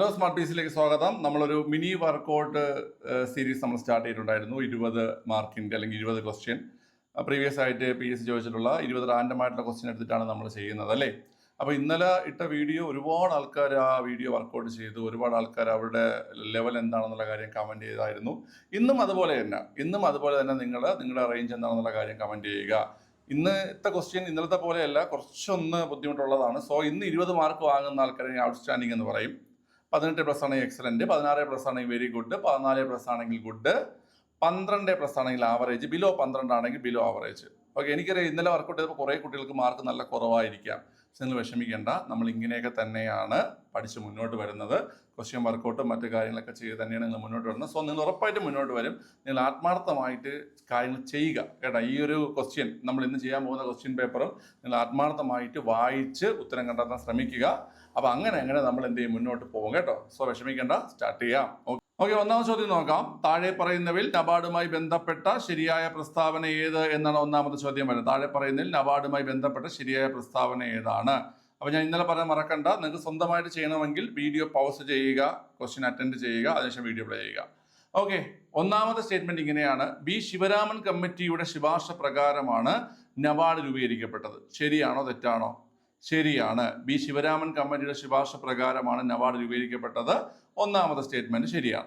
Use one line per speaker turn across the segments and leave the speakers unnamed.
Hello smart പീസിലേക്ക് സ്വാഗതം. നമ്മളൊരു മിനി വർക്കൗട്ട് സീരീസ് നമ്മൾ സ്റ്റാർട്ട് ചെയ്തിട്ടുണ്ടായിരുന്നു. ഇരുപത് മാർക്കിന്റെ അല്ലെങ്കിൽ ഇരുപത് ക്വസ്റ്റ്യൻ പ്രീവിയസ് ആയിട്ട് പി എസ് സി ചോദിച്ചിട്ടുള്ള ഇരുപത് റാൻഡം ആയിട്ടുള്ള ക്വസ്റ്റ്യൻ എടുത്തിട്ടാണ് നമ്മൾ ചെയ്യുന്നത് അല്ലേ? അപ്പോൾ ഇന്നലെ ഇട്ട വീഡിയോ ഒരുപാട് ആൾക്കാർ ആ വീഡിയോ വർക്കൗട്ട് ചെയ്തു. ഒരുപാട് ആൾക്കാർ അവരുടെ ലെവൽ എന്താണെന്നുള്ള കാര്യം കമന്റ് ചെയ്തായിരുന്നു. ഇന്നും അതുപോലെ തന്നെ ഇന്നും അതുപോലെ തന്നെ നിങ്ങൾ നിങ്ങളുടെ റേഞ്ച് എന്താണെന്നുള്ള കാര്യം കമന്റ് ചെയ്യുക. ഇന്നത്തെ ക്വസ്റ്റ്യൻ ഇന്നലത്തെ പോലെയല്ല കുറച്ചൊന്ന് ബുദ്ധിമുട്ടുള്ളതാണ്. സോ ഇന്ന് ഇരുപത് മാർക്ക് വാങ്ങുന്ന ആൾക്കാരെ ഔട്ട്സ്റ്റാൻഡിംഗ് എന്ന് പറയും. പതിനെട്ട് പ്ലസ് ആണെങ്കിൽ എക്സലന്റ് പതിനാറ് പ്ലസ് ആണെങ്കിൽ വെരി ഗുഡ് പതിനാല് പ്ലസ് ആണെങ്കിൽ ഗുഡ് പന്ത്രണ്ട് പ്ലസ് ആണെങ്കിൽ ആവറേജ് ബിലോ പന്ത്രണ്ട് ആണെങ്കിൽ ബിലോ ആവറേജ് ഓക്കെ എനിക്കറിയാം ഇന്നലെ വർക്കൗട്ട് ചെയ്തപ്പോൾ കുറേ കുട്ടികൾക്ക് മാർക്ക് നല്ല കുറവായിരിക്കാം. പക്ഷെ നിങ്ങൾ വിഷമിക്കേണ്ട നമ്മൾ ഇങ്ങനെയൊക്കെ തന്നെയാണ് പഠിച്ച് മുന്നോട്ട് വരുന്നത്. ക്വസ്റ്റ്യൻ വർക്കൗട്ടും മറ്റു കാര്യങ്ങളൊക്കെ ചെയ്ത് തന്നെയാണ് നിങ്ങൾ മുന്നോട്ട് വരുന്നത്. സോ നിങ്ങൾ ഉറപ്പായിട്ട് മുന്നോട്ട് വരും. നിങ്ങൾ ആത്മാർത്ഥമായിട്ട് കാര്യങ്ങൾ ചെയ്യുക. കേട്ടോ ഈ ഒരു ക്വസ്റ്റ്യൻ നമ്മൾ ഇന്ന് ചെയ്യാൻ പോകുന്ന ക്വസ്റ്റ്യൻ പേപ്പറും നിങ്ങൾ ആത്മാർത്ഥമായിട്ട് വായിച്ച് ഉത്തരം കണ്ടെത്താൻ ശ്രമിക്കുക. അപ്പോൾ അങ്ങനെ അങ്ങനെ നമ്മൾ എന്ത് ചെയ്യും? മുന്നോട്ട് പോകും കേട്ടോ. സോ വിഷമിക്കേണ്ട. സ്റ്റാർട്ട് ചെയ്യാം. ഓക്കെ ഒന്നാമത്തെ ചോദ്യം നോക്കാം. താഴെ പറയുന്നവിൽ നബാർഡുമായി ബന്ധപ്പെട്ട ശരിയായ പ്രസ്താവന ഏത് എന്നാണ് ഒന്നാമത്തെ ചോദ്യം വരുന്നത്. താഴെ പറയുന്നതിൽ നബാർഡുമായി ബന്ധപ്പെട്ട ശരിയായ പ്രസ്താവന ഏതാണ്? അപ്പോൾ ഞാൻ ഇന്നലെ പറയാൻ മറക്കണ്ട. നിങ്ങൾക്ക് സ്വന്തമായിട്ട് ചെയ്യണമെങ്കിൽ വീഡിയോ പൗസ് ചെയ്യുക ക്വസ്റ്റ്യൻ അറ്റൻഡ് ചെയ്യുക അതിനുശേഷം വീഡിയോ പ്ലേ ചെയ്യുക. ഓക്കെ ഒന്നാമത്തെ സ്റ്റേറ്റ്മെന്റ് ഇങ്ങനെയാണ്. ബി ശിവരാമൻ കമ്മിറ്റിയുടെ ശുപാർശ പ്രകാരമാണ് നബാർഡ് രൂപീകരിക്കപ്പെട്ടത്. ശരിയാണോ തെറ്റാണോ? ശരിയാണ്. ബി ശിവരാമൻ കമ്മിറ്റിയുടെ ശുപാർശ പ്രകാരമാണ് നവാർഡ് രൂപീകരിക്കപ്പെട്ടത്. ഒന്നാമത്തെ സ്റ്റേറ്റ്മെന്റ് ശരിയാണ്.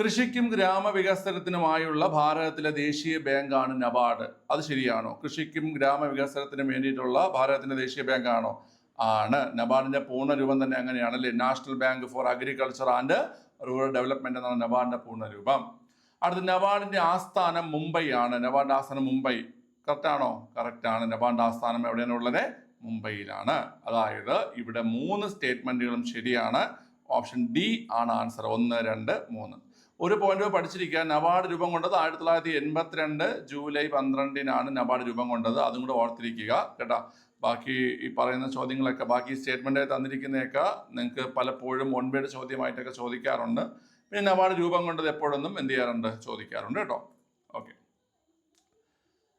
കൃഷിക്കും ഗ്രാമവികസനത്തിനുമായുള്ള ഭാരതത്തിലെ ദേശീയ ബാങ്കാണ് നബാർഡ് അത് ശരിയാണോ? കൃഷിക്കും ഗ്രാമവികസനത്തിനും വേണ്ടിയിട്ടുള്ള ഭാരതത്തിന്റെ ദേശീയ ബാങ്കാണോ? ആണ്. നബാർഡിന്റെ പൂർണരൂപം തന്നെ അങ്ങനെയാണ് അല്ലേ? National bank for agriculture and rural development എന്നാണ് നബാർഡിന്റെ പൂർണരൂപം. അടുത്ത നബാർഡിന്റെ ആസ്ഥാനം മുംബൈ ആണ്. നബാർഡിന്റെ ആസ്ഥാനം മുംബൈ. കറക്റ്റ് ആണോ കറക്റ്റ് ആണ് നബാർഡിന്റെ ആസ്ഥാനം എവിടെയാണ് ഉള്ളത്? മുംബൈയിലാണ്. അതായത് ഇവിടെ മൂന്ന് സ്റ്റേറ്റ്മെന്റുകളും ശരിയാണ്. ഓപ്ഷൻ ഡി ആണ് ആൻസർ. ഒന്ന് രണ്ട് മൂന്ന്. ഒരു പോയിന്റ് പഠിച്ചിരിക്കുക. നബാർഡ് രൂപം കൊണ്ടത് ആയിരത്തി തൊള്ളായിരത്തി എൺപത്തിരണ്ട് ജൂലൈ പന്ത്രണ്ടിനാണ് നബാർഡ് രൂപം കൊണ്ടത്. അതും കൂടെ ഓർത്തിരിക്കുക കേട്ടോ. ബാക്കി ഈ പറയുന്ന ചോദ്യങ്ങളൊക്കെ ബാക്കി സ്റ്റേറ്റ്മെന്റ് തന്നിരിക്കുന്നതൊക്കെ നിങ്ങൾക്ക് പലപ്പോഴും ഒൻപേട് ചോദ്യമായിട്ടൊക്കെ ചോദിക്കാറുണ്ട്. പിന്നെ നബാർഡ് രൂപം കൊണ്ടത് എപ്പോഴൊന്നും എന്ത് ചെയ്യാറുണ്ട്? ചോദിക്കാറുണ്ട് കേട്ടോ. ഓക്കെ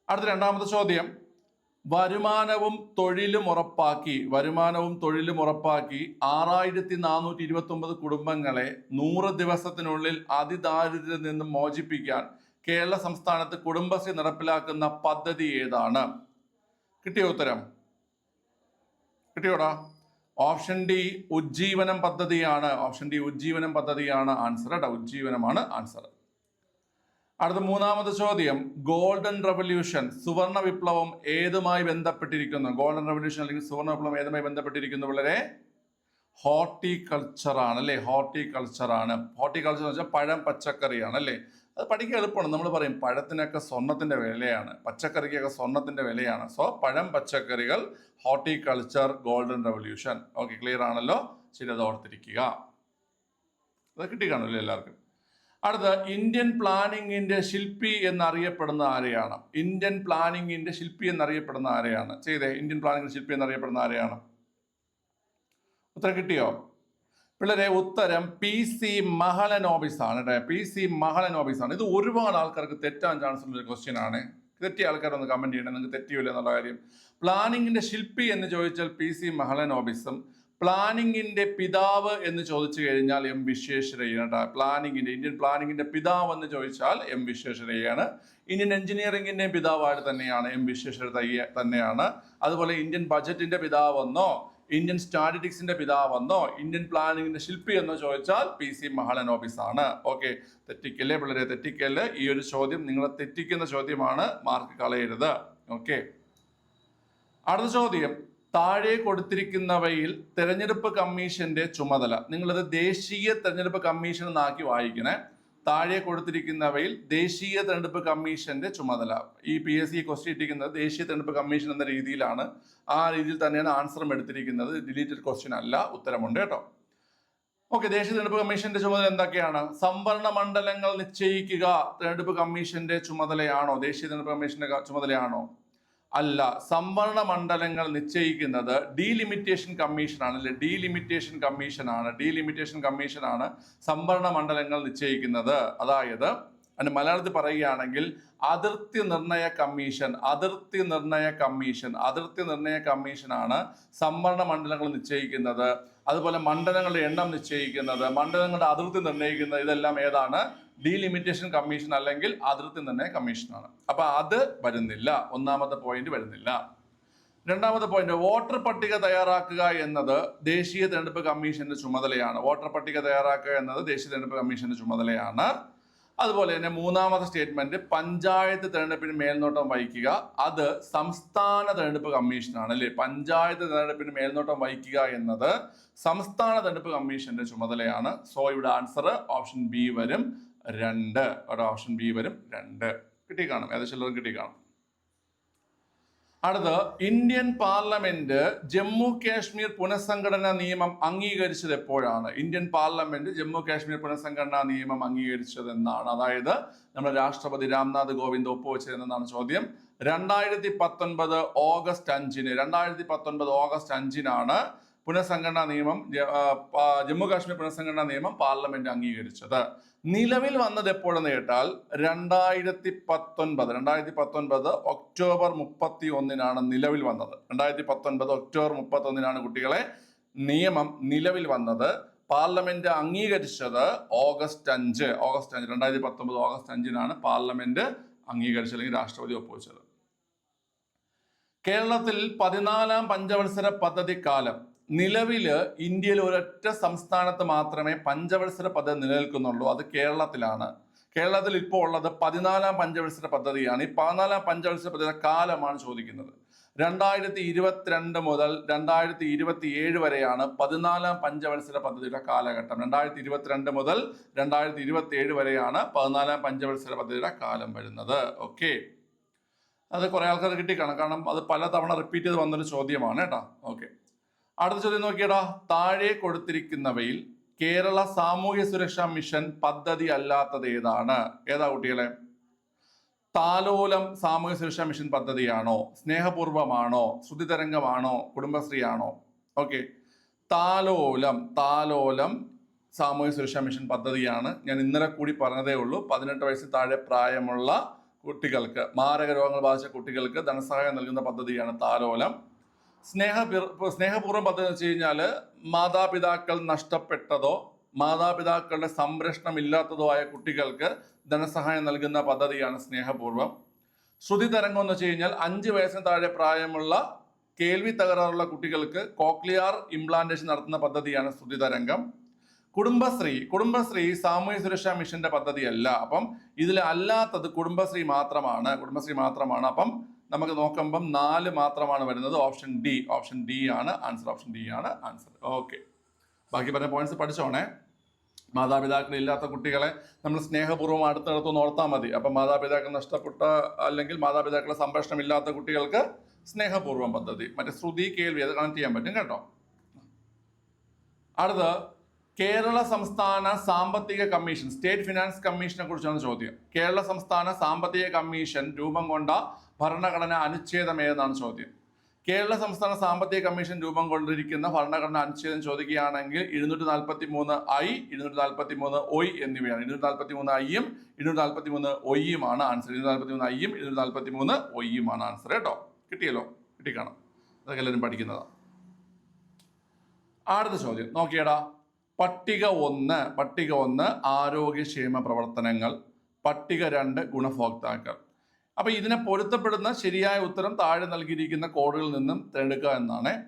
അടുത്ത രണ്ടാമത്തെ ചോദ്യം. വരുമാനവും തൊഴിലും ഉറപ്പാക്കി വരുമാനവും തൊഴിലും ഉറപ്പാക്കി ആറായിരത്തി നാനൂറ്റി ഇരുപത്തി ഒമ്പത് കുടുംബങ്ങളെ നൂറ് ദിവസത്തിനുള്ളിൽ അതിദാരിദ്ര്യത്തിൽ നിന്നും മോചിപ്പിക്കാൻ കേരള സംസ്ഥാനത്ത് കുടുംബശ്രീ നടപ്പിലാക്കുന്ന പദ്ധതി ഏതാണ്? കിട്ടിയോ ഉത്തരം? കിട്ടിയോടാ? ഓപ്ഷൻ ഡി ഉജ്ജീവനം പദ്ധതിയാണ്. ഓപ്ഷൻ ഡി ഉജ്ജീവനം പദ്ധതിയാണ് ആൻസർ. കേട്ടോ ഉജ്ജീവനമാണ് ആൻസർ. അടുത്ത മൂന്നാമത്തെ ചോദ്യം. ഗോൾഡൻ റവല്യൂഷൻ സുവർണ വിപ്ലവം ഏതുമായി ബന്ധപ്പെട്ടിരിക്കുന്നു? ഗോൾഡൻ റവല്യൂഷൻ അല്ലെങ്കിൽ സുവർണ വിപ്ലവം ഏതുമായി ബന്ധപ്പെട്ടിരിക്കുന്നു വളരെ ഹോർട്ടിക്കൾച്ചർ ആണ് അല്ലേ? ഹോർട്ടിക്കൾച്ചർ ആണ്. ഹോർട്ടിക്കൾച്ചർ എന്ന് വെച്ചാൽ പഴം പച്ചക്കറിയാണ് അല്ലേ? അത് പഠിക്കാൻ എളുപ്പമാണ്. നമ്മൾ പറയും പഴത്തിനൊക്കെ സ്വർണത്തിന്റെ വിലയാണ്. പച്ചക്കറിക്കൊക്കെ സ്വർണത്തിന്റെ വിലയാണ്. സോ പഴം പച്ചക്കറികൾ horticulture golden revolution okay clear ആണല്ലോ? ശരി അത് ഓർത്തിരിക്കുക. അത് കിട്ടിക്കാണല്ലോ എല്ലാവർക്കും. അടുത്ത ഇന്ത്യൻ പ്ലാനിങ്ങിന്റെ ശില്പി എന്നറിയപ്പെടുന്ന ആരെയാണ്? ഇന്ത്യൻ പ്ലാനിങ്ങിന്റെ ശില്പി എന്നറിയപ്പെടുന്ന ആരെയാണ്? ചെയ്തേ ഇന്ത്യൻ പ്ലാനിങ്ങിന്റെ ശില്പി എന്നറിയപ്പെടുന്ന ആരെയാണ്? ഉത്തരം കിട്ടിയോ? പിള്ളേരെ ഉത്തരം പി സി മഹളൻ ആണ് കേട്ടോ പി സി മഹളൻ ആണ്. ഇത് ഒരുപാട് ആൾക്കാർക്ക് തെറ്റാൻ ചാൻസ് ഉള്ള ഒരു ക്വസ്റ്റ്യൻ ആണ്. തെറ്റിയ ആൾക്കാരൊന്ന് കമന്റ് ചെയ്യണം. നിങ്ങൾക്ക് തെറ്റിയില്ല എന്നുള്ള കാര്യം. പ്ലാനിങ്ങിന്റെ ശില്പി എന്ന് ചോദിച്ചാൽ പി സി മഹളനോബിസും പ്ലാനിങ്ങിന്റെ പിതാവ് എന്ന് ചോദിച്ചു കഴിഞ്ഞാൽ എം വിശ്വേശ്വരയ്യാണ് കേട്ടോ പ്ലാനിങ്ങിന്റെ ഇന്ത്യൻ പ്ലാനിങ്ങിന്റെ പിതാവ് എന്ന് ചോദിച്ചാൽ എം വിശ്വേശ്വരയ്യാണ്. ഇന്ത്യൻ എഞ്ചിനീയറിംഗിന്റെ പിതാവായിട്ട് തന്നെയാണ് എം വിശ്വേശ്വര തന്നെയാണ്. അതുപോലെ ഇന്ത്യൻ ബജറ്റിന്റെ പിതാവെന്നോ ഇന്ത്യൻ സ്റ്റാറ്റിറ്റിക്സിന്റെ പിതാവെന്നോ ഇന്ത്യൻ പ്ലാനിങ്ങിന്റെ ശില്പി എന്നോ ചോദിച്ചാൽ പി സി മഹളനോബിസ് ആണ് ഓക്കെ തെറ്റിക്കല്ലേ പിള്ളേരെ? തെറ്റിക്കല്ലേ? ഈ ഒരു ചോദ്യം നിങ്ങളെ തെറ്റിക്കുന്ന ചോദ്യമാണ് മാർക്ക് കളയരുത്. ഓക്കെ. അടുത്ത ചോദ്യം. താഴെ കൊടുത്തിരിക്കുന്നവയിൽ തെരഞ്ഞെടുപ്പ് കമ്മീഷന്റെ ചുമതല. നിങ്ങളത് ദേശീയ തെരഞ്ഞെടുപ്പ് കമ്മീഷൻ എന്നാക്കി വായിക്കണേ. താഴെ കൊടുത്തിരിക്കുന്നവയിൽ ദേശീയ തെരഞ്ഞെടുപ്പ് കമ്മീഷന്റെ ചുമതല. ഈ പി എസ് സി ക്വസ്റ്റ്യൻ ഇട്ടിരിക്കുന്നത് ദേശീയ തെരഞ്ഞെടുപ്പ് കമ്മീഷൻ എന്ന രീതിയിലാണ്. ആ രീതിയിൽ തന്നെയാണ് ആൻസറും എടുത്തിരിക്കുന്നത്. ഡിലീറ്റഡ് ക്വസ്റ്റ്യൻ അല്ല ഉത്തരമുണ്ട് കേട്ടോ. ഓക്കെ ദേശീയ തെരഞ്ഞെടുപ്പ് കമ്മീഷന്റെ ചുമതല എന്തൊക്കെയാണ്? സംവരണ മണ്ഡലങ്ങൾ നിശ്ചയിക്കുക തെരഞ്ഞെടുപ്പ് കമ്മീഷന്റെ ചുമതലയാണോ? ദേശീയ തെരഞ്ഞെടുപ്പ് കമ്മീഷന്റെ ചുമതലയാണോ? അല്ല സംവരണ മണ്ഡലങ്ങൾ നിശ്ചയിക്കുന്നത് ഡീലിമിറ്റേഷൻ കമ്മീഷനാണ്. അല്ലെ ഡീലിമിറ്റേഷൻ കമ്മീഷനാണ്. ഡീലിമിറ്റേഷൻ കമ്മീഷനാണ് സംവരണ മണ്ഡലങ്ങൾ നിശ്ചയിക്കുന്നത്. അതായത് അതിന് മലയാളത്തിൽ പറയുകയാണെങ്കിൽ അതിർത്തി നിർണയ കമ്മീഷൻ അതിർത്തി നിർണയ കമ്മീഷൻ അതിർത്തി നിർണയ കമ്മീഷനാണ് സംവരണ മണ്ഡലങ്ങൾ നിശ്ചയിക്കുന്നത്. അതുപോലെ മണ്ഡലങ്ങളുടെ എണ്ണം നിശ്ചയിക്കുന്നത് മണ്ഡലങ്ങളുടെ അതിർത്തി നിർണയിക്കുന്നത് ഇതെല്ലാം ഏതാണ്? ഡീലിമിറ്റേഷൻ കമ്മീഷൻ അല്ലെങ്കിൽ അതിർത്തി നിർണയ കമ്മീഷനാണ് അപ്പൊ അത് വരുന്നില്ല. ഒന്നാമത്തെ പോയിന്റ് വരുന്നില്ല. രണ്ടാമത്തെ പോയിന്റ് വോട്ടർ പട്ടിക തയ്യാറാക്കുക എന്നത് ദേശീയ തെരഞ്ഞെടുപ്പ് കമ്മീഷന്റെ ചുമതലയാണ്. വോട്ടർ പട്ടിക തയ്യാറാക്കുക എന്നത് ദേശീയ തെരഞ്ഞെടുപ്പ് കമ്മീഷന്റെ ചുമതലയാണ്. അതുപോലെ തന്നെ മൂന്നാമത്തെ സ്റ്റേറ്റ്മെന്റ് പഞ്ചായത്ത് തെരഞ്ഞെടുപ്പിന് മേൽനോട്ടം വഹിക്കുക. അത് സംസ്ഥാന തെരഞ്ഞെടുപ്പ് കമ്മീഷനാണ് അല്ലേ? പഞ്ചായത്ത് തെരഞ്ഞെടുപ്പിന് മേൽനോട്ടം വഹിക്കുക എന്നത് സംസ്ഥാന തെരഞ്ഞെടുപ്പ് കമ്മീഷന്റെ ചുമതലയാണ്. സോ ഇവിടെ ആൻസർ ഓപ്ഷൻ ബി വരും രണ്ട്. ഓപ്ഷൻ ബി വരും രണ്ട്. കിട്ടി കാണും ഏകദേശം എല്ലാവരും കിട്ടി കാണും അടുത്ത് ഇന്ത്യൻ പാർലമെന്റ് ജമ്മു കാശ്മീർ പുനഃസംഘടനാ നിയമം അംഗീകരിച്ചത് എപ്പോഴാണ്? ഇന്ത്യൻ പാർലമെന്റ് ജമ്മു കാശ്മീർ പുനഃസംഘടനാ നിയമം അംഗീകരിച്ചത് എന്നാണ് അതായത് നമ്മുടെ രാഷ്ട്രപതി രാംനാഥ് കോവിന്ദ് ഒപ്പുവെച്ചതെന്നാണ് ചോദ്യം. രണ്ടായിരത്തി പത്തൊൻപത് ഓഗസ്റ്റ് അഞ്ചിന് രണ്ടായിരത്തി പത്തൊൻപത് ഓഗസ്റ്റ് അഞ്ചിനാണ് പുനഃസംഘടനാ നിയമം ജമ്മു കാശ്മീർ പുനഃസംഘടനാ നിയമം പാർലമെന്റ് അംഗീകരിച്ചത്. നിലവിൽ വന്നത് എപ്പോഴെന്ന് കേട്ടാൽ രണ്ടായിരത്തി പത്തൊൻപത് രണ്ടായിരത്തി പത്തൊൻപത് ഒക്ടോബർ മുപ്പത്തി ഒന്നിനാണ് നിലവിൽ വന്നത്. രണ്ടായിരത്തി പത്തൊൻപത് ഒക്ടോബർ മുപ്പത്തി ഒന്നിനാണ് കുട്ടികളെ നിയമം നിലവിൽ വന്നത്. പാർലമെന്റ് അംഗീകരിച്ചത് ഓഗസ്റ്റ് അഞ്ച് ഓഗസ്റ്റ് അഞ്ച് രണ്ടായിരത്തി പത്തൊമ്പത് ഓഗസ്റ്റ് അഞ്ചിനാണ് പാർലമെന്റ് അംഗീകരിച്ചത് അല്ലെങ്കിൽ രാഷ്ട്രപതി ഒപ്പുവെച്ചത്. കേരളത്തിൽ പതിനാലാം പഞ്ചവത്സര പദ്ധതി കാലം നിലവിൽ ഇന്ത്യയിൽ ഒരൊറ്റ സംസ്ഥാനത്ത് മാത്രമേ പഞ്ചവത്സര പദ്ധതി നിലനിൽക്കുന്നുള്ളൂ. അത് കേരളത്തിലാണ്. കേരളത്തിൽ ഇപ്പോൾ ഉള്ളത് പതിനാലാം പഞ്ചവത്സര പദ്ധതിയാണ്. ഈ പതിനാലാം പഞ്ചവത്സര പദ്ധതിയുടെ കാലമാണ് ചോദിക്കുന്നത്. രണ്ടായിരത്തി ഇരുപത്തിരണ്ട് മുതൽ രണ്ടായിരത്തി ഇരുപത്തി ഏഴ് വരെയാണ് പതിനാലാം പഞ്ചവത്സര പദ്ധതിയുടെ കാലഘട്ടം. രണ്ടായിരത്തി ഇരുപത്തിരണ്ട് മുതൽ രണ്ടായിരത്തി ഇരുപത്തി ഏഴ് വരെയാണ് പതിനാലാം പഞ്ചവത്സര പദ്ധതിയുടെ കാലം വരുന്നത്. ഓക്കെ. അത് കുറേ ആൾക്കാർ കിട്ടിക്കാണ്. കാരണം അത് പല തവണ റിപ്പീറ്റ് ചെയ്ത് വന്നൊരു ചോദ്യമാണ് കേട്ടോ. ഓക്കെ. അടുത്ത ചോദ്യം നോക്കിയടാ. താഴെ കൊടുത്തിരിക്കുന്നവയിൽ കേരള സാമൂഹ്യ സുരക്ഷാ മിഷൻ പദ്ധതി അല്ലാത്തത് ഏതാണ്? ഏതാ കുട്ടികളെ? താലോലം സാമൂഹ്യ സുരക്ഷാ മിഷൻ പദ്ധതിയാണോ? സ്നേഹപൂർവമാണോ ശ്രുതിതരംഗമാണോ? കുടുംബശ്രീ ആണോ ഓക്കെ. താലോലം താലോലം സാമൂഹ്യ സുരക്ഷാ മിഷൻ പദ്ധതിയാണ്. ഞാൻ ഇന്നലെ കൂടി പറഞ്ഞതേ ഉള്ളൂ. പതിനെട്ട് വയസ്സിൽ താഴെ പ്രായമുള്ള കുട്ടികൾക്ക് മാരക രോഗങ്ങൾ ബാധിച്ച കുട്ടികൾക്ക് ധനസഹായം നൽകുന്ന പദ്ധതിയാണ് താലോലം. സ്നേഹ സ്നേഹപൂർവം പദ്ധതി വെച്ച് കഴിഞ്ഞാൽ മാതാപിതാക്കൾ നഷ്ടപ്പെട്ടതോ മാതാപിതാക്കളുടെ സംരക്ഷണം ഇല്ലാത്തതോ ആയ കുട്ടികൾക്ക് ധനസഹായം നൽകുന്ന പദ്ധതിയാണ് സ്നേഹപൂർവം. ശ്രുതി തരംഗം എന്ന് വെച്ച് കഴിഞ്ഞാൽ അഞ്ച് വയസ്സിന് താഴെ പ്രായമുള്ള കേൾവി തകരാറുള്ള കുട്ടികൾക്ക് കോക്ലിയാർ ഇംപ്ലാന്റേഷൻ നടത്തുന്ന പദ്ധതിയാണ് ശ്രുതി തരംഗം. കുടുംബശ്രീ കുടുംബശ്രീ സാമൂഹ്യ സുരക്ഷാ മിഷന്റെ പദ്ധതിയല്ല. അപ്പം ഇതിൽ അല്ലാത്തത് കുടുംബശ്രീ മാത്രമാണ് കുടുംബശ്രീ മാത്രമാണ്. അപ്പം നമുക്ക് നോക്കുമ്പം നാല് മാത്രമാണ് വരുന്നത്. ഓപ്ഷൻ ഡി ഓപ്ഷൻ ഡി ആണ് ആൻസർ ഓപ്ഷൻ ഡി ആണ് ആൻസർ. ഓക്കെ. ബാക്കി പറഞ്ഞ പോയിന്റ്സ് പഠിച്ചോണേ. മാതാപിതാക്കൾ ഇല്ലാത്ത കുട്ടികളെ നമ്മൾ സ്നേഹപൂർവം അടുത്തടുത്ത് ഓർത്താൽ മതി. അപ്പം മാതാപിതാക്കൾ നഷ്ടപ്പെട്ട അല്ലെങ്കിൽ മാതാപിതാക്കളെ സംരക്ഷണം ഇല്ലാത്ത കുട്ടികൾക്ക് സ്നേഹപൂർവം പദ്ധതി. മറ്റേ ശ്രുതി കേൾവി അത് കണക്ട് ചെയ്യാൻ പറ്റും കേട്ടോ. അടുത്ത കേരള സംസ്ഥാന സാമ്പത്തിക കമ്മീഷൻ സ്റ്റേറ്റ് ഫിനാൻസ് കമ്മീഷനെ കുറിച്ചാണ് ചോദ്യം. കേരള സംസ്ഥാന സാമ്പത്തിക കമ്മീഷൻ രൂപം കൊണ്ട ഭരണഘടന അനുച്ഛേദം ഏതെന്നാണ് ചോദ്യം. കേരള സംസ്ഥാന സാമ്പത്തിക കമ്മീഷൻ രൂപം കൊണ്ടിരിക്കുന്ന ഭരണഘടന അനുച്ഛേദം ചോദിക്കുകയാണെങ്കിൽ ഇരുന്നൂറ്റി നാൽപ്പത്തി മൂന്ന് ഐ ഇരുന്നൂറ്റി നാൽപ്പത്തി മൂന്ന് ഒയ് എന്നിവയാണ്. ഇരുന്നൂറ്റി നാൽപ്പത്തി മൂന്ന് ഐയും ഇരുന്നൂറ്റി നാൽപ്പത്തി മൂന്ന് ഒയ്യുമാണ് ആൻസർ. ഇരുന്നൂറ്റി നാൽപ്പത്തി മൂന്ന് ഐയും ഇരുന്നൂറ്റി നാൽപ്പത്തി മൂന്ന് ഒയ്യുമാണ് ആൻസർ കേട്ടോ. കിട്ടിയല്ലോ? കിട്ടിക്കാണോ? അതൊക്കെ എല്ലാവരും പഠിക്കുന്നതാണ് അടുത്ത ചോദ്യം. നോക്കിയടാ. പട്ടിക ഒന്ന് പട്ടിക ഒന്ന് ആരോഗ്യക്ഷേമ പ്രവർത്തനങ്ങൾ പട്ടിക രണ്ട് ഗുണഭോക്താക്കൾ. അപ്പൊ ഇതിനെ പൊരുത്തപ്പെടുന്ന ശരിയായ ഉത്തരം താഴെ നൽകിയിരിക്കുന്ന കോഡുകളിൽ നിന്നും തിരഞ്ഞെടുക്കുക എന്നാണ്.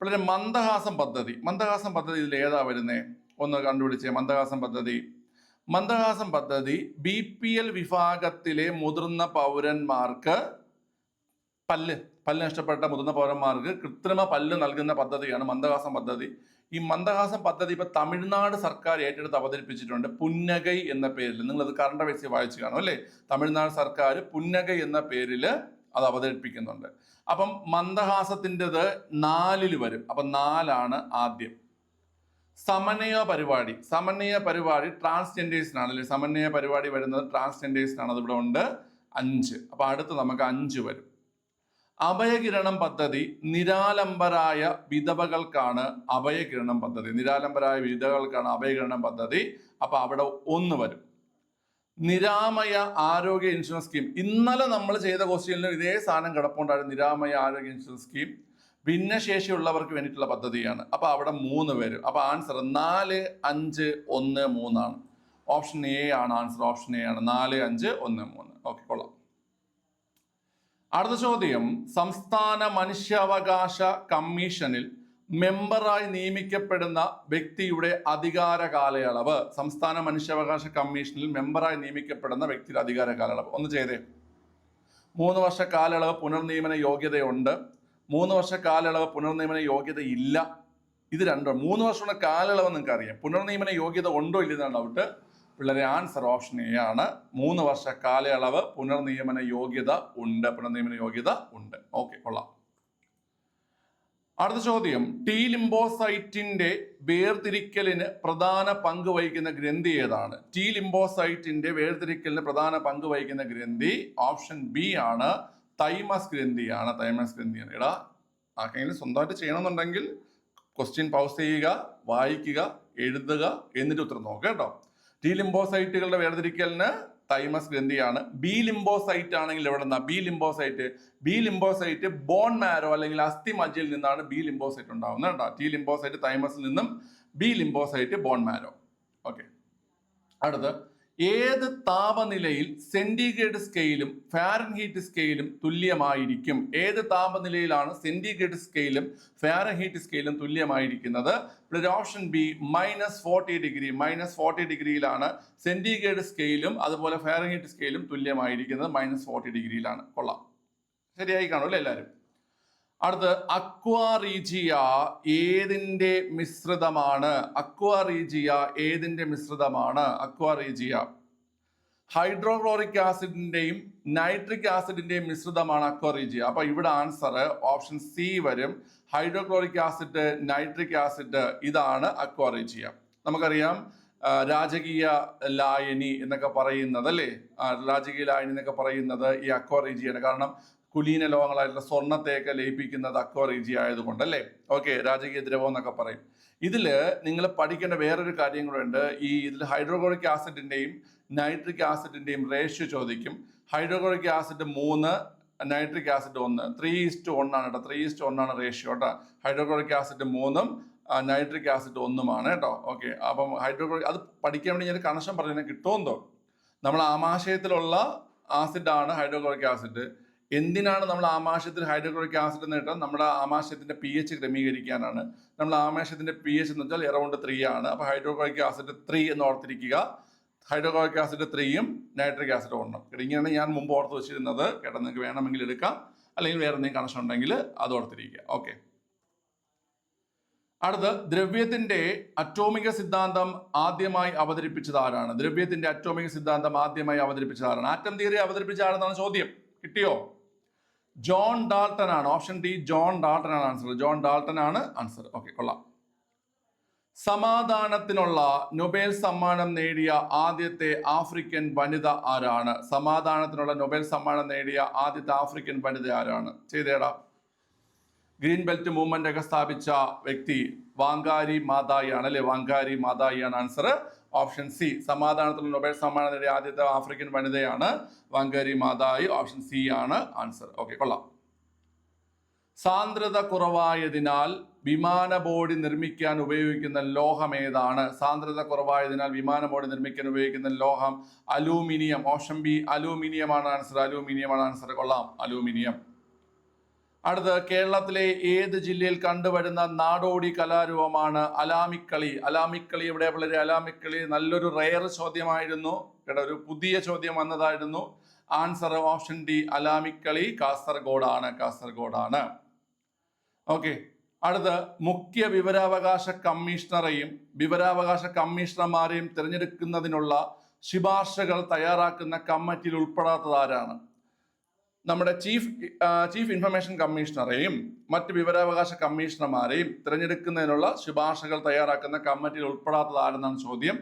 പിന്നെ മന്ദഹാസം പദ്ധതി. മന്ദഹാസം പദ്ധതി ഇതിൽ ഏതാ വരുന്നേ? ഒന്ന് കണ്ടുപിടിച്ചേ. മന്ദഹാസം പദ്ധതി. മന്ദഹാസം പദ്ധതി ബി പി എൽ വിഭാഗത്തിലെ മുതിർന്ന പൗരന്മാർക്ക് പല്ല്. പല്ല് നഷ്ടപ്പെട്ട മുതിർന്ന പൗരന്മാർക്ക് കൃത്രിമ പല്ല് നൽകുന്ന പദ്ധതിയാണ് മന്ദഹാസം പദ്ധതി. ഈ മന്ദഹാസം പദ്ധതി ഇപ്പൊ തമിഴ്നാട് സർക്കാർ ഏറ്റെടുത്ത് അവതരിപ്പിച്ചിട്ടുണ്ട്. പുന്നകൈ എന്ന പേരിൽ. നിങ്ങൾ അത് കറണ്ട് അഫയേഴ്സിൽ വായിച്ചു കാണും അല്ലേ? തമിഴ്നാട് സർക്കാർ പുന്നകൈ എന്ന പേരിൽ അത് അവതരിപ്പിക്കുന്നുണ്ട്. അപ്പം മന്ദഹാസത്തിന്റെത് നാലിൽ വരും. അപ്പം നാലാണ് ആദ്യം. സമന്വയ പരിപാടി. സമന്വയ പരിപാടി ട്രാൻസ്ജെൻഡേഴ്സിനാണ്. അല്ലെ? സമന്വയ പരിപാടി വരുന്നത് ട്രാൻസ്ജെൻഡേഴ്സിനാണ്. അത് ഇവിടെ ഉണ്ട് അഞ്ച്. അപ്പൊ അടുത്ത് നമുക്ക് അഞ്ച് വരും. അഭയകിരണം പദ്ധതി നിരാലംബരായ വിധവകൾക്കാണ് അഭയകിരണം പദ്ധതി. നിരാലംബരായ വിധവകൾക്കാണ് അഭയകിരണം പദ്ധതി. അപ്പൊ അവിടെ ഒന്ന് വരും. നിരാമയ ആരോഗ്യ ഇൻഷുറൻസ് സ്കീം. ഇന്നലെ നമ്മൾ ചെയ്ത ക്വസ്റ്റ്യനിലും ഇതേ സാധനം കിടപ്പുണ്ടായിരുന്നു. നിരാമയ ആരോഗ്യ ഇൻഷുറൻസ് സ്കീം. ഭിന്നശേഷിയുള്ളവർക്ക് വേണ്ടിയിട്ടുള്ള പദ്ധതിയാണ്. അപ്പോൾ അവിടെ മൂന്ന് പേര്. അപ്പോൾ ആൻസർ നാല് അഞ്ച് ഒന്ന് മൂന്നാണ്. ഓപ്ഷൻ എ ആണ് ആൻസർ ഓപ്ഷൻ എ ആണ് നാല് അഞ്ച് ഒന്ന് മൂന്ന്. ഓക്കെ കൊള്ളാം. അടുത്ത ചോദ്യം. സംസ്ഥാന മനുഷ്യാവകാശ കമ്മീഷനിൽ മെമ്പറായി നിയമിക്കപ്പെടുന്ന വ്യക്തിയുടെ അധികാര കാലയളവ്. സംസ്ഥാന മനുഷ്യാവകാശ കമ്മീഷനിൽ മെമ്പറായി നിയമിക്കപ്പെടുന്ന വ്യക്തിയുടെ അധികാര കാലയളവ്. ഒന്ന് ചെയ്തേ. മൂന്ന് വർഷ കാലയളവ് പുനർനിയമന യോഗ്യതയുണ്ട്. മൂന്ന് വർഷ കാലയളവ് പുനർനിയമന യോഗ്യത ഇല്ല. ഇത് രണ്ടോ. മൂന്ന് വർഷമുള്ള കാലയളവ് നിങ്ങൾക്ക് അറിയാം പുനർനിയമന യോഗ്യത ഉണ്ടോ ഇല്ലെന്നാണ് ഡൗട്ട് പിള്ളേരെ ആൻസർ ഓപ്ഷൻ എ ആണ്. മൂന്ന് വർഷ കാലയളവ് പുനർനിയമന യോഗ്യത ഉണ്ട്. പുനർനിയമന യോഗ്യത ഉണ്ട്. ഓക്കെ കൊള്ളാം. അടുത്ത ചോദ്യം. ടി ലിംബോസൈറ്റിന്റെ വേർതിരിക്കലിന് പ്രധാന പങ്ക് വഹിക്കുന്ന ഗ്രന്ഥി ഏതാണ്? ടി ലിംബോസൈറ്റിന്റെ വേർതിരിക്കലിന് പ്രധാന പങ്ക് വഹിക്കുന്ന ഗ്രന്ഥി ഓപ്ഷൻ ബി ആണ്. തൈമസ് ഗ്രന്ഥിയാണ്. തൈമസ് ഗ്രന്ഥിയാണ്. എടാ ആർക്കെങ്കിലും സ്വന്തമായിട്ട് ചെയ്യണമെന്നുണ്ടെങ്കിൽ ക്വസ്റ്റ്യൻ പൗസ് ചെയ്യുക വായിക്കുക എഴുതുക എന്നിട്ട് ഉത്തരം നോക്കുക കേട്ടോ. ടി ലിംബോസൈറ്റുകളുടെ വേർതിരിക്കലിന് തൈമസ് ഗ്രന്ഥിയാണ്. ബി ലിംബോസൈറ്റ് ആണെങ്കിൽ എവിടെ നിന്നാ? B lymphocyte. B lymphocyte bone marrow അല്ലെങ്കിൽ അസ്ഥി മജ്ജയിൽ നിന്നാണ് ബി ലിംബോസൈറ്റ് ഉണ്ടാവുന്നത് കേട്ടോ. ടി ലിംബോസൈറ്റ് തൈമസിൽ നിന്നും B lymphocyte bone marrow okay അടുത്ത് ഏത് താപനിലയിൽ സെന്റിഗ്രേഡ് സ്കെയിലും ഫാരൻഹീറ്റ് സ്കെയിലും തുല്യമായിരിക്കും? ഏത് താപനിലയിലാണ് സെന്റിഗ്രേഡ് സ്കെയിലും ഫാരൻഹീറ്റ് സ്കെയിലും തുല്യമായിരിക്കുന്നത്? ഇവിടെ option B minus forty degree minus forty ഡിഗ്രിയിലാണ് centigrade സ്കെയിലും അതുപോലെ ഫാരൻഹീറ്റ് സ്കെയിലും തുല്യമായിരിക്കുന്നത്. മൈനസ് ഫോർട്ടി ഡിഗ്രിയിലാണ് കൊള്ളാം. ശരിയായി കാണുമല്ലോ എല്ലാവരും? അടുത്ത് അക്വാറീജിയ ഏതിന്റെ മിശ്രിതമാണ്? അക്വാറീജിയ ഏതിന്റെ മിശ്രിതമാണ്? Aqua regia. ഹൈഡ്രോക്ലോറിക് ആസിഡിന്റെയും നൈട്രിക് ആസിഡിന്റെയും മിശ്രിതമാണ് അക്വാറീജിയ. അപ്പൊ ഇവിടെ ആൻസർ ഓപ്ഷൻ സി വരും. ഹൈഡ്രോക്ലോറിക് ആസിഡ് നൈട്രിക് ആസിഡ് ഇതാണ് അക്വാറീജിയ. നമുക്കറിയാം രാജകീയ ലായനി എന്നൊക്കെ പറയുന്നത് അല്ലേ? രാജകീയ ലായനി എന്നൊക്കെ പറയുന്നത് ഈ അക്വാറീജിയാണ്. കാരണം കുലീന ലോകങ്ങളായിട്ടുള്ള സ്വർണത്തെയൊക്കെ ലയിപ്പിക്കുന്നത് അക്വ റീജി ആയതുകൊണ്ട് അല്ലേ ഓക്കെ രാജകീയ ദ്രവം എന്നൊക്കെ പറയും. ഇതിൽ നിങ്ങൾ പഠിക്കേണ്ട വേറൊരു കാര്യം കൂടെ ഉണ്ട്. ഈ ഇതിൽ ഹൈഡ്രോക്ലോറിക് ആസിഡിന്റെയും നൈട്രിക് ആസിഡിന്റെയും റേഷ്യോ ചോദിക്കും. ഹൈഡ്രോക്ലോറിക് ആസിഡ് മൂന്ന് നൈട്രിക് ആസിഡ് ഒന്ന്. ത്രീ ഇസ്റ്റ് ഒന്നാണ് കേട്ടോ. ത്രീ ഇസ്റ്റ് ഒന്നാണ് റേഷ്യോ കേട്ടോ. ഹൈഡ്രോക്ലോറിക് ആസിഡ് മൂന്നും നൈട്രിക് ആസിഡ് ഒന്നുമാണ് കേട്ടോ. ഓക്കെ അപ്പം ഹൈഡ്രോക്ലോറിക് അത് പഠിക്കാൻ വേണ്ടി ഞാൻ കണക്ഷൻ പറഞ്ഞാൽ കിട്ടുമെന്നോ നമ്മൾ ആമാശയത്തിലുള്ള ആസിഡാണ് ഹൈഡ്രോക്ലോറിക് ആസിഡ്. എന്തിനാണ് നമ്മൾ ആമാശയത്തിൽ ഹൈഡ്രോക്ലോറിക് ആസിഡ് എന്ന് കേട്ടാൽ നമ്മുടെ ആമാശയത്തിന്റെ പി എച്ച് ക്രമീകരിക്കാനാണ്. നമ്മൾ ആമാശയത്തിന്റെ പി എച്ച് എന്ന് വെച്ചാൽ എറൗണ്ട് ത്രീ ആണ്. അപ്പോൾ ഹൈഡ്രോക്ലോറിക് ആസിഡ് ത്രീ എന്ന് ഓർത്തിരിക്കുക. ഹൈഡ്രോക്ലോറിക് ആസിഡ് ത്രീയും നൈട്രിക് ആസിഡ് ഒന്നും ഇങ്ങനെയാണ് ഞാൻ മുമ്പ് ഓർത്ത് വെച്ചിരുന്നത്. കേട്ടോ നിങ്ങൾക്ക് വേണമെങ്കിൽ എടുക്കാം. അല്ലെങ്കിൽ വേറെ എന്തെങ്കിലും കണക്ഷൻ ഉണ്ടെങ്കിൽ അത് ഓർത്തിരിക്കുക. ഓക്കെ അടുത്ത് ദ്രവ്യത്തിന്റെ അറ്റോമിക സിദ്ധാന്തം ആദ്യമായി അവതരിപ്പിച്ചത് ആരാണ്? ദ്രവ്യത്തിന്റെ അറ്റോമിക സിദ്ധാന്തം ആദ്യമായി അവതരിപ്പിച്ചത് ആരാണ്? ആറ്റം തിയറി അവതരിപ്പിച്ച ആരെന്നാണ് ചോദ്യം. കിട്ടിയോ? ജോൺ ഡാൾട്ടൺ ആണ്. ഓപ്ഷൻ ഡി ജോൺ ഡാൾട്ടൺ ആണ് ആൻസർ ജോൺ ഡാൾട്ടൺ ആണ് ആൻസർ ഓക്കെ കൊള്ളാം. സമാധാനത്തിനുള്ള നൊബേൽ സമ്മാനം നേടിയ ആദ്യത്തെ ആഫ്രിക്കൻ വനിത ആരാണ്? സമാധാനത്തിനുള്ള നൊബേൽ സമ്മാനം നേടിയ ആദ്യത്തെ ആഫ്രിക്കൻ വനിത ആരാണ്? ചെയ്തേടാ. ഗ്രീൻ ബെൽറ്റ് മൂവ്മെന്റ് ഒക്കെ സ്ഥാപിച്ച വ്യക്തി വാങ്കാരി മാതായി ആണ് അല്ലെ? വാങ്കാരി മാതായി ആണ് ആൻസർ ഓപ്ഷൻ സി സമാധാനത്തിലുള്ള നൊബേൽ സമ്മാനം നേടിയ ആദ്യത്തെ ആഫ്രിക്കൻ വനിതയാണ് വങ്കരി മാതായി. ഓപ്ഷൻ സി ആണ് ആൻസർ. ഓക്കെ കൊള്ളാം. സാന്ദ്രത കുറവായതിനാൽ വിമാന ബോഡി നിർമ്മിക്കാൻ ഉപയോഗിക്കുന്ന ലോഹം ഏതാണ്? സാന്ദ്രത കുറവായതിനാൽ വിമാന ബോഡി നിർമ്മിക്കാൻ ഉപയോഗിക്കുന്ന ലോഹം അലൂമിനിയം. ഓപ്ഷൻ ബി അലൂമിനിയമാണ് ആൻസർ. അലൂമിനിയമാണ് ആൻസർ. കൊള്ളാം. അലൂമിനിയം. അടുത്ത് കേരളത്തിലെ ഏത് ജില്ലയിൽ കണ്ടുവരുന്ന നാടോടി കലാരൂപമാണ് അലാമിക്കളി? അലാമിക്കളി ഇവിടെ വളരെ അലാമിക്കളി നല്ലൊരു റെയർ ചോദ്യമായിരുന്നു. കേട്ടോ ഒരു പുതിയ ചോദ്യം വന്നതായിരുന്നു. ആൻസർ ഓപ്ഷൻ ഡി അലാമിക്കളി കാസർഗോഡാണ് കാസർഗോഡാണ്. ഓക്കെ അടുത്ത് മുഖ്യ വിവരാവകാശ കമ്മീഷണറെയും വിവരാവകാശ കമ്മീഷണർമാരെയും തിരഞ്ഞെടുക്കുന്നതിനുള്ള ശുപാർശകൾ തയ്യാറാക്കുന്ന കമ്മിറ്റിയിൽ ഉൾപ്പെടാത്തത് ആരാണ്? നമ്മുടെ ചീഫ് ചീഫ് ഇൻഫർമേഷൻ കമ്മീഷണറെയും മറ്റ് വിവരാവകാശ കമ്മീഷണർമാരെയും തിരഞ്ഞെടുക്കുന്നതിനുള്ള ശുപാർശകൾ തയ്യാറാക്കുന്ന കമ്മിറ്റിയിൽ ഉൾപ്പെടാത്തതാണെന്നാണ് ചോദ്യം.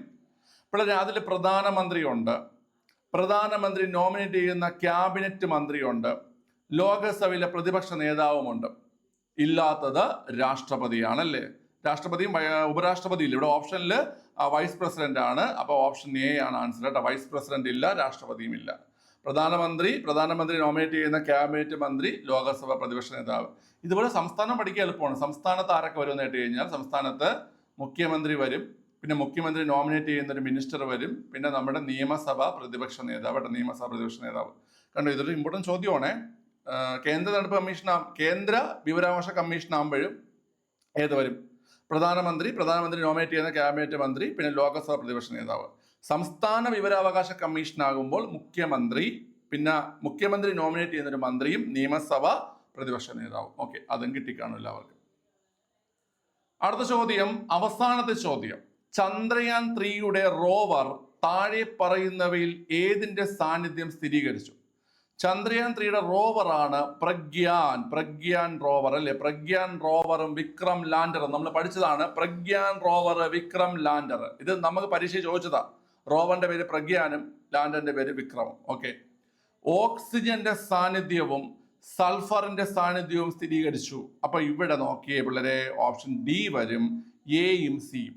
പിള്ളേരെ അതിൽ പ്രധാനമന്ത്രിയുണ്ട്. പ്രധാനമന്ത്രി നോമിനേറ്റ് ചെയ്യുന്ന ക്യാബിനറ്റ് മന്ത്രിയുണ്ട്. ലോകസഭയിലെ പ്രതിപക്ഷ നേതാവുമുണ്ട്. ഇല്ലാത്തത് രാഷ്ട്രപതിയാണല്ലേ? രാഷ്ട്രപതിയും ഉപരാഷ്ട്രപതി ഇല്ല ഇവിടെ ഓപ്ഷനിൽ വൈസ് പ്രസിഡന്റ് ആണ് അപ്പോൾ ഓപ്ഷൻ എ ആണ് ആൻസർ കേട്ടോ. വൈസ് പ്രസിഡന്റ് ഇല്ല രാഷ്ട്രപതിയും ഇല്ല. പ്രധാനമന്ത്രി പ്രധാനമന്ത്രി നോമിനേറ്റ് ചെയ്യുന്ന ക്യാബിനറ്റ് മന്ത്രി ലോകസഭ പ്രതിപക്ഷ നേതാവ്. ഇതുപോലെ സംസ്ഥാനം പഠിക്കാൻ എളുപ്പമാണ്. സംസ്ഥാനത്ത് ആരൊക്കെ വരും കേട്ട് കഴിഞ്ഞാൽ സംസ്ഥാനത്ത് മുഖ്യമന്ത്രി വരും പിന്നെ മുഖ്യമന്ത്രി നോമിനേറ്റ് ചെയ്യുന്ന ഒരു മിനിസ്റ്റർ വരും പിന്നെ നമ്മുടെ നിയമസഭ പ്രതിപക്ഷ നേതാവ് കേട്ടോ നിയമസഭ പ്രതിപക്ഷ നേതാവ്. കണ്ടോ ഇതൊരു ഇമ്പോർട്ടന്റ് ചോദ്യമാണ്. കേന്ദ്ര തെരഞ്ഞെടുപ്പ് കമ്മീഷൻ കേന്ദ്ര വിവരാവകാശ കമ്മീഷൻ ആകുമ്പോഴും ഏത് വരും? പ്രധാനമന്ത്രി പ്രധാനമന്ത്രി നോമിനേറ്റ് ചെയ്യുന്ന ക്യാബിനറ്റ് മന്ത്രി പിന്നെ ലോകസഭ പ്രതിപക്ഷ നേതാവ്. സംസ്ഥാന വിവരാവകാശ കമ്മീഷൻ ആകുമ്പോൾ മുഖ്യമന്ത്രി പിന്നെ മുഖ്യമന്ത്രി നോമിനേറ്റ് ചെയ്യുന്ന ഒരു മന്ത്രിയും നിയമസഭ പ്രതിപക്ഷ നേതാവും. ഓക്കെ അതും കിട്ടിക്കാണും എല്ലാവർക്കും. അടുത്ത ചോദ്യം അവസാനത്തെ ചോദ്യം. ചന്ദ്രയാൻ ത്രീയുടെ റോവർ താഴെ പറയുന്നവയിൽ ഏതിന്റെ സാന്നിധ്യം സ്ഥിരീകരിച്ചു? ചന്ദ്രയാൻ ത്രീയുടെ റോവറാണ് പ്രഗ്യാൻ പ്രഗ്യാൻ റോവർ അല്ലെ? പ്രഗ്യാൻ റോവറും വിക്രം ലാൻഡറും. നമ്മൾ പഠിച്ചതാണ് പ്രഗ്യാൻ റോവർ വിക്രം ലാൻഡർ. ഇത് നമുക്ക് പരീക്ഷ ചോദിച്ചതാ. റോവറിന്റെ പേര് പ്രഗ്യാനും ലാൻഡന്റെ പേര് വിക്രമം ഓക്കെ. ഓക്സിജന്റെ സാന്നിധ്യവും സൾഫറിന്റെ സാന്നിധ്യവും സ്ഥിരീകരിച്ചു. അപ്പൊ ഇവിടെ നോക്കിയേ പിള്ളേരെ ഓപ്ഷൻ ഡി വരും എയും സിയും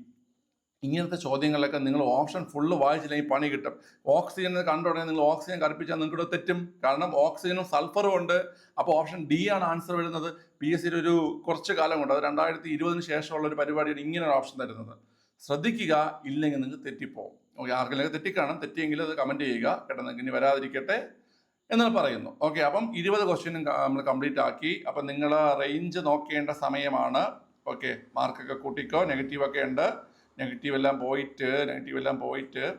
ഇങ്ങനത്തെ ചോദ്യങ്ങളിലൊക്കെ നിങ്ങൾ ഓപ്ഷൻ ഫുള്ള് വായിച്ചില്ലെങ്കിൽ പണി കിട്ടും. ഓക്സിജൻ കണ്ട ഉടനെ നിങ്ങൾ ഓക്സിജൻ കറുപ്പിച്ചാൽ നിങ്ങൾക്ക് തെറ്റും. കാരണം ഓക്സിജനും സൾഫറും ഉണ്ട്. അപ്പോൾ ഓപ്ഷൻ ഡി ആണ് ആൻസർ വരുന്നത്. പി എസ് സിയിൽ ഒരു കുറച്ച് കാലം കൊണ്ട് അത് രണ്ടായിരത്തി ഇരുപതിന് ശേഷമുള്ള ഒരു പരിപാടിയാണ് ഇങ്ങനെ ഒരു ഓപ്ഷൻ തരുന്നത്. ശ്രദ്ധിക്കുക ഇല്ലെങ്കിൽ നിങ്ങൾക്ക് തെറ്റിപ്പോവും. ആർക്കെങ്കിലും കാണാം തെറ്റിയെങ്കിൽ അത് കമന്റ് ചെയ്യുക. കേട്ടോ ഇനി വരാതിരിക്കട്ടെ എന്ന് പറയുന്നു. ഓക്കെ അപ്പം ഇരുപത് ക്വസ്റ്റ്യനും നമ്മൾ കംപ്ലീറ്റ് ആക്കി. അപ്പം നിങ്ങൾ റേഞ്ച് നോക്കേണ്ട സമയമാണ്. ഓക്കെ മാർക്കൊക്കെ കൂട്ടിക്കോ. നെഗറ്റീവൊക്കെ ഉണ്ട്. നെഗറ്റീവ് എല്ലാം പോയിട്ട് നെഗറ്റീവ് എല്ലാം പോയിട്ട്.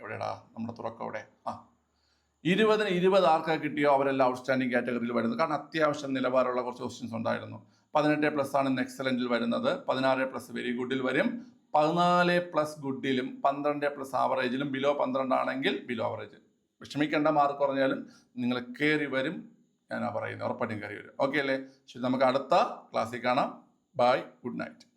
എവിടെയാടാ നമ്മുടെ തുറക്കം അവിടെ. ആ. ഇരുപതിന് ഇരുപത് ആർക്കൊക്കെ കിട്ടിയോ? അവരെല്ലാം ഔട്ട്സ്റ്റാൻഡിംഗ് കാറ്റഗറിയിൽ വരുന്നത്. കാരണം അത്യാവശ്യം നിലവാരമുള്ള കുറച്ച് ക്വസ്റ്റ്യൻസ് ഉണ്ടായിരുന്നു. പതിനെട്ട് പ്ലസ് ആണ് ഇന്ന് എക്സലന്റിൽ വരുന്നത്. പതിനാറ് പ്ലസ് വെരി ഗുഡിൽ വരും. പതിനാല് പ്ലസ് ഗുഡിലും പന്ത്രണ്ട് പ്ലസ് ആവറേജിലും ബിലോ പന്ത്രണ്ട് ആണെങ്കിൽ ബിലോ ആവറേജ് വിഷമിക്കേണ്ട മാർക്ക് കുറഞ്ഞാലും നിങ്ങൾ കയറി വരും. ഞാൻ പറയുന്നത് ഉറപ്പായിട്ടും കയറി വരും. ഓക്കെ അല്ലേ? ശരി നമുക്ക് അടുത്ത ക്ലാസ്സിൽ കാണാം. Bye good night